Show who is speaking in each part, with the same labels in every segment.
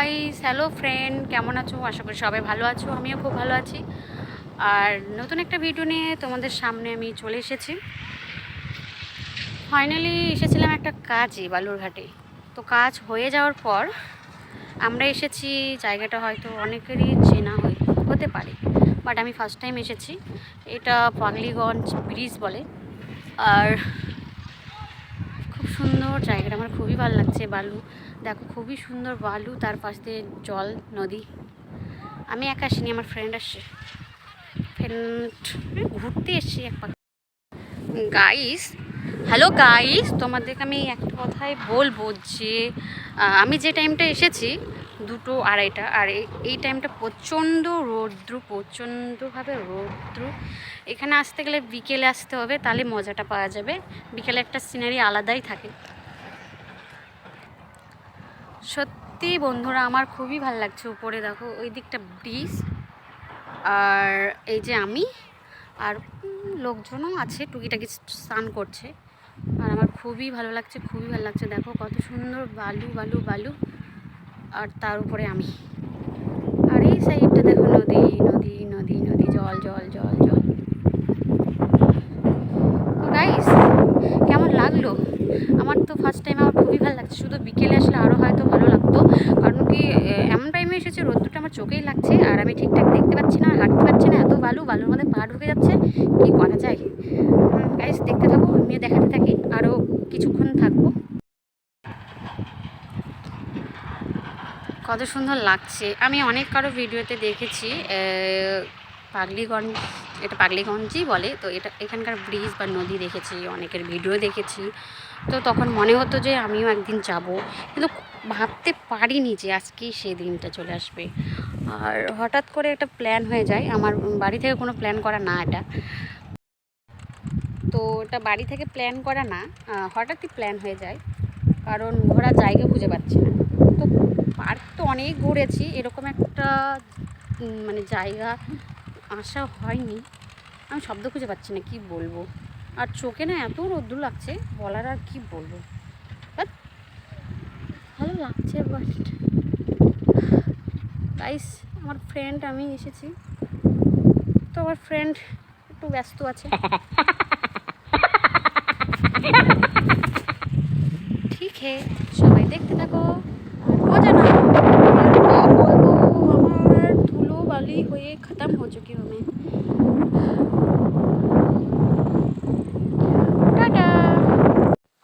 Speaker 1: Guys hello friend কেমন আছো? আশা করি সবাই ভালো আছো। আমিও খুব ভালো আছি। আর নতুন একটা ভিডিও নিয়ে তোমাদের সামনে আমি চলে এসেছি। ফাইনালি এসেছিলাম একটা কাজে বালুরঘাটে। তো কাজ হয়ে যাওয়ার পর আমরা এসেছি, জায়গাটা হয়তো অনেকেরই চেনা হতে পারে। বাট আমি ফার্স্ট টাইম এসেছি। এটা পাগলিগঞ্জ ব্রিজ বলে। আর সুন্দর জায়গাটা, আমার খুবই ভালো লাগছে বালু। দেখো, খুবই সুন্দর বালু, তার পাশ দিয়ে জল, নদী। আমি একা আসিনি, আমার ফ্রেন্ড আসছে। ফ্রেন্ড ঘুরতে এসছি এক পাখি গাইস হ্যালো গাইস তোমাদেরকে আমি একটা কথাই বলব যে আমি যে টাইমটা এসেছি দুটো আড়াইটা। আর এই- টাইমটা প্রচণ্ড রৌদ্র, প্রচণ্ডভাবে রৌদ্র। এখানে আসতে গেলে বিকেলে আসতে হবে, তাহলে মজাটা পাওয়া যাবে। বিকেলে একটা সিনারি আলাদাই থাকে। সত্যি বন্ধুরা, আমার খুবই ভালো লাগছে উপরে, দেখো, ওই দিকটা ব্রিজ আর এই যে আমি, আর লোকজনও আছে, টুকিটাকি স্নান করছে। আর আমার খুবই ভালো লাগছে, খুবই ভালো লাগছে, দেখো, কত সুন্দর বালু বালু বালু। আর তার উপরে আমি। আর এই সাইডটা দেখো, নদী নদী নদী নদী, জল জল জল জল। গাইস কেমন লাগল? আমার তো ফার্স্ট টাইম আমার খুবই ভালো লাগছে। শুধু বিকেলে আসলে আরও হয়তো ভালো লাগতো। কারণ কি এমন টাইমে এসেছে, রোদ্দুরটা আমার চোখেই লাগছে, আর আমি ঠিকঠাক দেখতে পাচ্ছি না, হাঁটতে পারছি না, এত বালু, বালুর মধ্যে পা ঢুকে যাচ্ছে। কি করা যায়? গাইস দেখতে থাকো, আমিও দেখাতে থাকি আরও কিছুক্ষণ থাকব। কত সুন্দর লাগছে। আমি অনেক কারও ভিডিওতে দেখেছি পাগলিগঞ্জ, এটা পাগলিগঞ্জই বলে, তো এটা এখানকার ব্রিজ বা নদী দেখেছি, অনেকের ভিডিও দেখেছি। তো তখন মনে হতো যে আমিও একদিন যাব, কিন্তু ভাবতে পারিনি যে আজকেই সেই দিনটা চলে আসবে। আর হঠাৎ করে একটা প্ল্যান হয়ে যায়, আমার বাড়ি থেকে কোনো প্ল্যান করা না এটা। তো এটা বাড়ি থেকে প্ল্যান করা না হঠাৎই প্ল্যান হয়ে যায়, কারণ ঘোরার জায়গা খুঁজে পাচ্ছি না। তো অনেক ঘুরেছি এরকম একটা মানে জায়গা আসা হয়নি। আমি শব্দ খুঁজে পাচ্ছি না কি বলব? আর চোখে না এত রোদ্দুর লাগছে বলার আর কি বলব? ভালো লাগছে বাট গাইস আমার ফ্রেন্ড আমি এসেছি। তো আমার ফ্রেন্ড একটু ব্যস্ত আছে। ঠিক হে।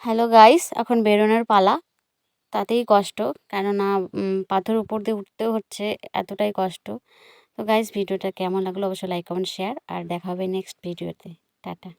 Speaker 1: হ্যালো গাইস এখন বেরোনোর পালা। তাতেই কষ্ট। কেননা পাথর উপর দিয়ে উঠতেও হচ্ছে, এতটাই কষ্ট। তো গাইস ভিডিওটা কেমন লাগল অবশ্যই লাইক কমেন্ট শেয়ার আর দেখা হবে নেক্সট ভিডিওতে টাটা।